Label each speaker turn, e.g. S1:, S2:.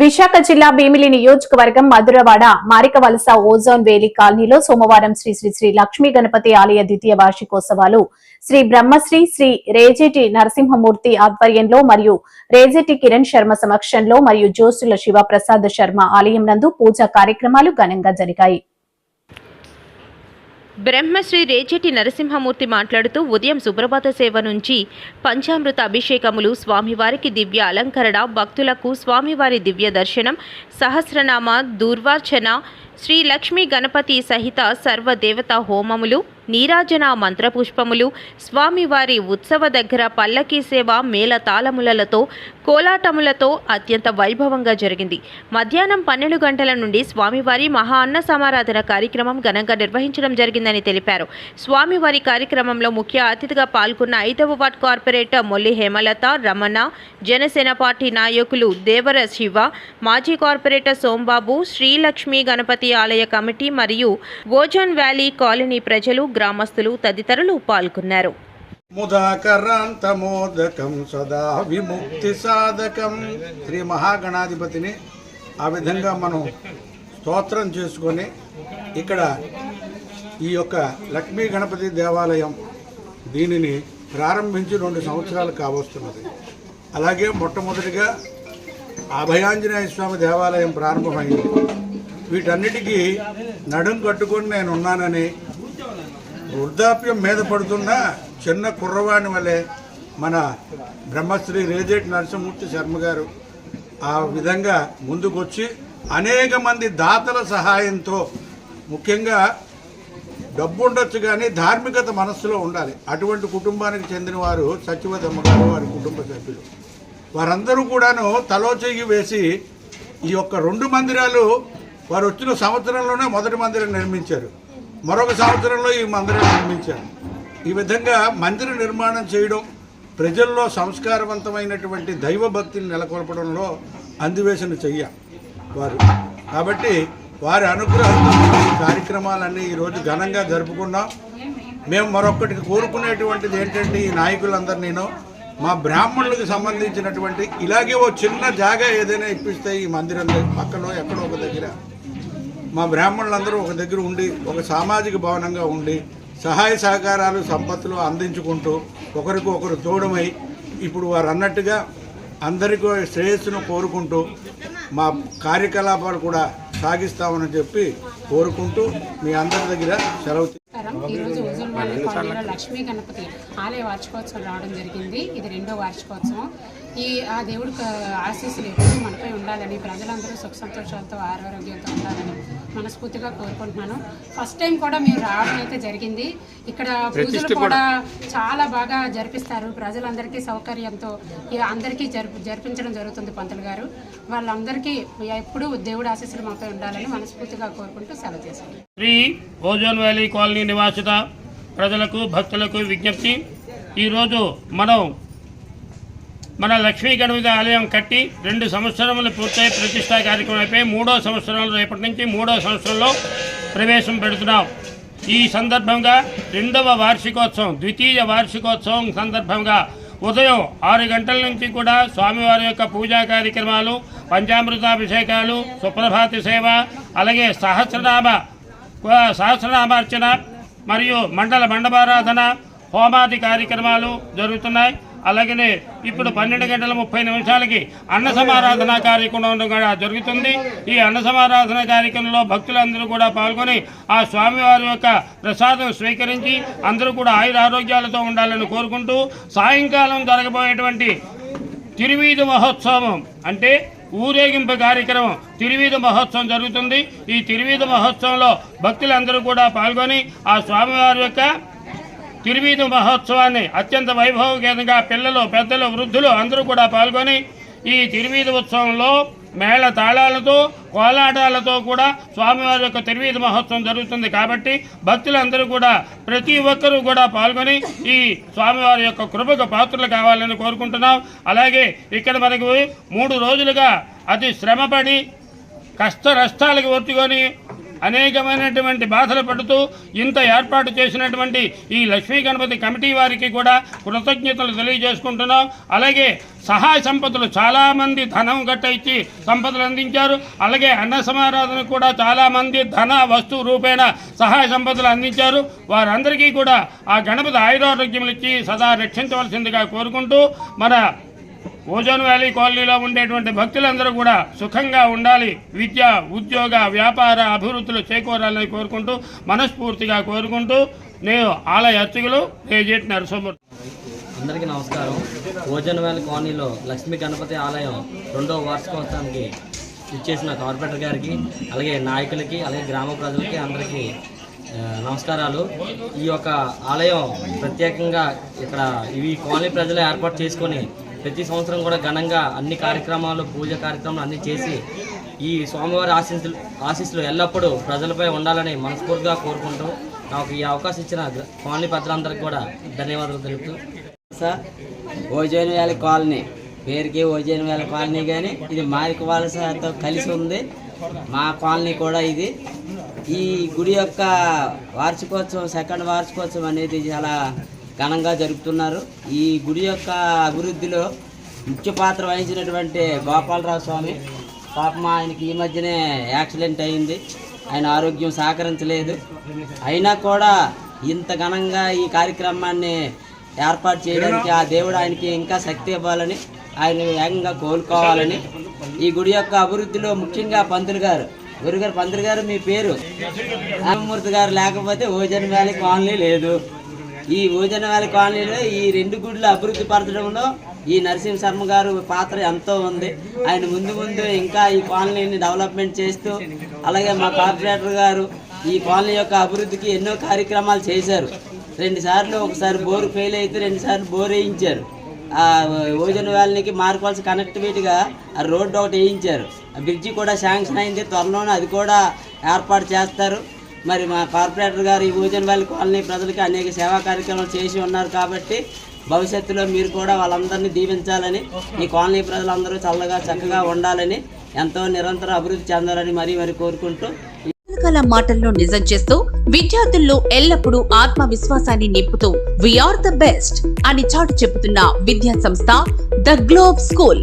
S1: Visakha జిల్లా భీమిలి నియోజకవర్గం Madhurawada Marikavalasa ozone వేలి కాలనీలో సోమవారం శ్రీ శ్రీ శ్రీ లక్ష్మీ గణపతి ఆలయ ద్వితీయ వార్షికోత్సవాలు శ్రీ బ్రహ్మశ్రీ శ్రీ రేజేటి నరసింహమూర్తి ఆధ్వర్యంలో మరియు రేజేటి కిరణ్ శర్మ సమక్షంలో మరియు జోసుల శివప్రసాద్ శర్మ ఆలయం నందు పూజా కార్యక్రమాలు ఘనంగా జరిగాయి.
S2: బ్రహ్మశ్రీ రేచెటి నరసింహమూర్తి మాట్లాడుతూ ఉదయం సుప్రభాత సేవ నుంచి పంచామృత అభిషేకములు స్వామివారికి దివ్య అలంకరణ భక్తులకు స్వామివారి దివ్య దర్శనం సహస్రనామ దూర్వార్చన శ్రీ లక్ష్మీ గణపతి సహిత సర్వదేవత హోమములు నీరాజన మంత్రపుష్పములు స్వామివారి ఉత్సవ దగ్గర పల్లకీ సేవ మేళతాళములతో కోలాటములతో అత్యంత వైభవంగా జరిగింది. మధ్యాహ్నం పన్నెండు గంటల నుండి స్వామివారి మహా అన్న సమారాధన కార్యక్రమం ఘనంగా నిర్వహించడం జరిగిందని తెలిపారు. స్వామివారి కార్యక్రమంలో ముఖ్య అతిథిగా పాల్గొన్న ఐదవ ward corporator Molli Hemalatha Ramana Janasena party నాయకులు దేవర శివ మాజీ కార్పొరేటర్ సోంబాబు శ్రీలక్ష్మి గణపతి ఆలయ కమిటీ మరియు ఓజోన్ వ్యాలీ కాలనీ ప్రజలు గ్రామస్తులు తదితరులు పాల్గొన్నారు.
S3: ముదాకరాంతమోదకం సదా విముక్తి సాధకం. శ్రీ మహాగణాధిపతిని ఆ విధంగా మనం స్తోత్రం చేసుకొని ఇక్కడ ఈ యొక్క లక్ష్మీ గణపతి దేవాలయం దీనిని ప్రారంభించి రెండు సంవత్సరాలు కావస్తున్నది. అలాగే మొట్టమొదటిగా అభయాంజనేయ స్వామి దేవాలయం ప్రారంభమైంది. వీటన్నిటికీ నడుం కట్టుకొని నేను ఉన్నానని వృద్ధాప్యం మీద పడుతున్న చిన్న కుర్రవాణి వలె మన బ్రహ్మశ్రీ రేజేటి నరసింహమూర్తి శర్మ గారు ఆ విధంగా ముందుకొచ్చి అనేక మంది దాతల సహాయంతో ముఖ్యంగా డబ్బు ఉండొచ్చు కానీ ధార్మికత మనస్సులో ఉండాలి. అటువంటి కుటుంబానికి చెందిన వారు సత్యవతమ్మ గారు వారి కుటుంబ సభ్యులు. వారందరూ కూడాను తలో చెయ్యి వేసి ఈ యొక్క రెండు మందిరాలు వారు వచ్చిన సంవత్సరంలోనే మొదటి మందిరం నిర్మించారు. మరొక సంవత్సరంలో ఈ మందిరం నిర్మించారు. ఈ విధంగా మందిర నిర్మాణం చేయడం ప్రజల్లో సంస్కారవంతమైనటువంటి దైవభక్తిని నెలకొల్పడంలో అందివేసిన చెయ్య వారు. కాబట్టి వారి అనుగ్రహంతో ఈ కార్యక్రమాలన్నీ ఈరోజు ఘనంగా జరుపుకున్నాం. మేము మరొకటి కోరుకునేటువంటిది ఏంటంటే ఈ నాయకులందరూ నేను మా బ్రాహ్మణులకు సంబంధించినటువంటి ఇలాగే ఓ చిన్న జాగా ఏదైనా ఇప్పిస్తే ఈ మందిరం పక్కనో ఎక్కడో ఒక దగ్గర మా బ్రాహ్మణులందరూ ఒక దగ్గర ఉండి ఒక సామాజిక భవనంగా ఉండి సహాయ సహకారాలు సంపత్తులు అందించుకుంటూ ఒకరికి ఒకరు తోడమై ఇప్పుడు వారు అన్నట్టుగా అందరికీ శ్రేయస్సును కోరుకుంటూ మా కార్యకలాపాలు కూడా సాగిస్తామని చెప్పి కోరుకుంటూ మీ అందరి దగ్గర సెలవు
S4: కాలనీలో లక్ష్మీ గణపతి ఆలయ వార్షికోత్సవం రావడం జరిగింది. ఇది రెండో వార్షికోత్సవం. ఈ ఆ దేవుడికి ఆశీస్సులు ఎప్పుడూ మనపై ఉండాలని ప్రజలందరూ సుఖ సంతోషాలతో ఆరోగ్యంతో ఉండాలని మనస్ఫూర్తిగా కోరుకుంటున్నాను. ఫస్ట్ టైం కూడా మేము రావడం అయితే జరిగింది. ఇక్కడ పూజలు కూడా. చాలా బాగా జరిపిస్తారు. ప్రజలందరికీ సౌకర్యంతో అందరికీ జరిపి జరిపించడం జరుగుతుంది పంతులు గారు. వాళ్ళందరికీ ఎప్పుడూ దేవుడి ఆశీస్సులు మాపై ఉండాలని మనస్ఫూర్తిగా కోరుకుంటూ సెలవు చేశాను
S5: శ్రీ ఓజోన్ వ్యాలీ కాలనీ నివాసిత ప్రజలకు భక్తులకు విజ్ఞప్తి. ఈరోజు మనం మన లక్ష్మీ గణపతి ఆలయం కట్టి రెండు సంవత్సరములు పూర్తయి ప్రతిష్టా కార్యక్రమం అయిపోయి మూడో సంవత్సరంలో రేపటి నుంచి మూడో సంవత్సరంలో ప్రవేశం పెడుతున్నాం. ఈ సందర్భంగా రెండవ వార్షికోత్సవం ద్వితీయ వార్షికోత్సవం సందర్భంగా ఉదయం ఆరు గంటల నుంచి కూడా స్వామివారి యొక్క పూజా కార్యక్రమాలు పంచామృతాభిషేకాలు సుప్రభాతి సేవ అలాగే సహస్రనామ సహస్రనామార్చన మరియు మండల మండపారాధన హోమాది కార్యక్రమాలు జరుగుతున్నాయి. అలాగనే ఇప్పుడు పన్నెండు గంటల ముప్పై నిమిషాలకి అన్న సమారాధన కార్యక్రమం కూడా జరుగుతుంది. ఈ అన్న సమారాధన కార్యక్రమంలో భక్తులందరూ కూడా పాల్గొని ఆ స్వామివారి యొక్క ప్రసాదం స్వీకరించి అందరూ కూడా ఆయుర ఆరోగ్యాలతో ఉండాలని కోరుకుంటూ సాయంకాలం జరగబోయేటువంటి తిరువీధి మహోత్సవం అంటే ఊరేగింపు కార్యక్రమం తిరువీధ మహోత్సవం జరుగుతుంది. ఈ తిరువీధ మహోత్సవంలో భక్తులందరూ కూడా పాల్గొని ఆ స్వామివారి యొక్క తిరువీధ మహోత్సవాన్ని అత్యంత వైభవగేతంగా పిల్లలు పెద్దలు వృద్ధులు అందరూ కూడా పాల్గొని ఈ తిరువీధ ఉత్సవంలో మేళ తాళాలతో కోలాటాలతో కూడా స్వామివారి యొక్క తిరువీధి మహోత్సవం జరుగుతుంది కాబట్టి భక్తులందరూ కూడా ప్రతి ఒక్కరూ కూడా పాల్గొని ఈ స్వామివారి యొక్క కృపకు పాత్రలు కావాలని కోరుకుంటున్నాం. అలాగే ఇక్కడ మనకు మూడు రోజులుగా అతి శ్రమపడి కష్ట నష్టాలకు ఒత్తుకొని అనేకమైనటువంటి బాధలు పడుతూ ఇంత ఏర్పాటు చేసినటువంటి ఈ లక్ష్మీ గణపతి కమిటీ వారికి కూడా కృతజ్ఞతలు తెలియజేసుకుంటున్నాం. అలాగే సహాయ సంపదలు చాలామంది ధనం గట్ట ఇచ్చి సంపదలు అందించారు. అలాగే అన్న సమారాధన కూడా చాలామంది ధన వస్తు రూపేణ సహాయ సంపదలు అందించారు. వారందరికీ కూడా ఆ గణపతి ఆయురారోగ్యములు ఇచ్చి సదా రక్షించవలసిందిగా కోరుకుంటూ మన ఓజోన్ వ్యాలీ కాలనీలో ఉండేటువంటి భక్తులందరూ కూడా సుఖంగా ఉండాలి. విద్య ఉద్యోగ వ్యాపార అభివృద్ధులు చేకూరాలని కోరుకుంటూ మనస్ఫూర్తిగా కోరుకుంటూ నేను ఆలయ అర్చకులు రేజేటి నరసింహమూర్తి
S6: అందరికీ నమస్కారం. ఓజన్ వ్యాలీ కాలనీలో లక్ష్మీ గణపతి ఆలయం రెండవ వార్షికోత్సవానికి ఇచ్చేసిన కార్పొరేటర్ గారికి అలాగే నాయకులకి అలాగే గ్రామ ప్రజలకి అందరికీ నమస్కారాలు. ఈ యొక్క ఆలయం ప్రత్యేకంగా ఇక్కడ ఇవి కాలనీ ప్రజలు ఏర్పాటు చేసుకొని ప్రతి సంవత్సరం కూడా ఘనంగా అన్ని కార్యక్రమాలు పూజ కార్యక్రమాలు అన్నీ చేసి ఈ స్వామివారి ఆశీస్సులు ఆశీస్సులు ఎల్లప్పుడూ ప్రజలపై ఉండాలని మనస్ఫూర్తిగా కోరుకుంటూ నాకు ఈ అవకాశం ఇచ్చిన కాలనీ ప్రజలందరికీ కూడా ధన్యవాదాలు తెలుపుతూ.
S7: సార్ ఓజోన్ వ్యాలీ కాలనీ పేరుకి ఓజైన్ వ్యాలీ కాలనీ కానీ ఇది మారిక వాళ్ళతో కలిసి ఉంది. మా కాలనీ కూడా ఇది. ఈ గుడి యొక్క వార్షికోత్సవం సెకండ్ వార్షికోత్సవం అనేది చాలా ఘనంగా జరుపుతున్నారు. ఈ గుడి యొక్క అభివృద్ధిలో ముఖ్య పాత్ర వహించినటువంటి గోపాలరావు స్వామి పాపం ఆయనకి ఈ మధ్యనే యాక్సిడెంట్ అయింది. ఆయన ఆరోగ్యం సహకరించలేదు. అయినా కూడా ఇంత ఘనంగా ఈ కార్యక్రమాన్ని ఏర్పాటు చేయడానికి ఆ దేవుడు ఆయనకి ఇంకా శక్తి ఇవ్వాలని ఆయన వేగంగా కోలుకోవాలని ఈ గుడి యొక్క అభివృద్ధిలో ముఖ్యంగా పంతులు గారు గురుగారు పంతులు గారు మీ పేరు. రామమూర్తి గారు లేకపోతే ఓజన్ వ్యాలీ కాలనీ లేదు. ఈ ఓజన్ కాలనీలో ఈ రెండు గుడ్లు అభివృద్ధి పరచడంలో ఈ నరసింహ శర్మ గారు పాత్ర ఎంతో ఉంది. ఆయన ముందు ముందు ఇంకా ఈ కాలనీని డెవలప్మెంట్ చేస్తూ అలాగే మా కార్పొరేటర్ గారు ఈ కాలనీ యొక్క అభివృద్ధికి ఎన్నో కార్యక్రమాలు చేశారు. రెండుసార్లు ఒకసారి బోర్ ఫెయిల్ అయితే రెండుసార్లు బోర్ వేయించారు. ఆ ఓజన్ వ్యాలీకి మార్కోవాల్సి కనెక్టివిటీగా ఆ రోడ్డు ఒకటి వేయించారు. ఆ బ్రిడ్జి కూడా శాంక్షన్ అయింది. త్వరలోనే అది కూడా ఏర్పాటు చేస్తారు. మరి మా కార్పొరేటర్ గారు ఈ ఓజన్ కాలనీ ప్రజలకి అనేక సేవా కార్యక్రమాలు చేసి ఉన్నారు కాబట్టి భవిష్యత్తులో మీరు కూడా వాళ్ళందరినీ దీవించాలని ఈ కాలనీ ప్రజలందరూ చల్లగా చక్కగా ఉండాలని ఎంతో నిరంతరం అభివృద్ధి చెందాలని మరీ మరి కోరుకుంటూ
S8: రకాల మాటల్లో నిజం చేస్తూ విద్యార్థుల్లో ఎల్లప్పుడూ ఆత్మవిశ్వాసాన్ని నింపుతూ వీఆర్ ద బెస్ట్ అని చాటు చెబుతున్న విద్యా సంస్థ ద గ్లోబ్ స్కూల్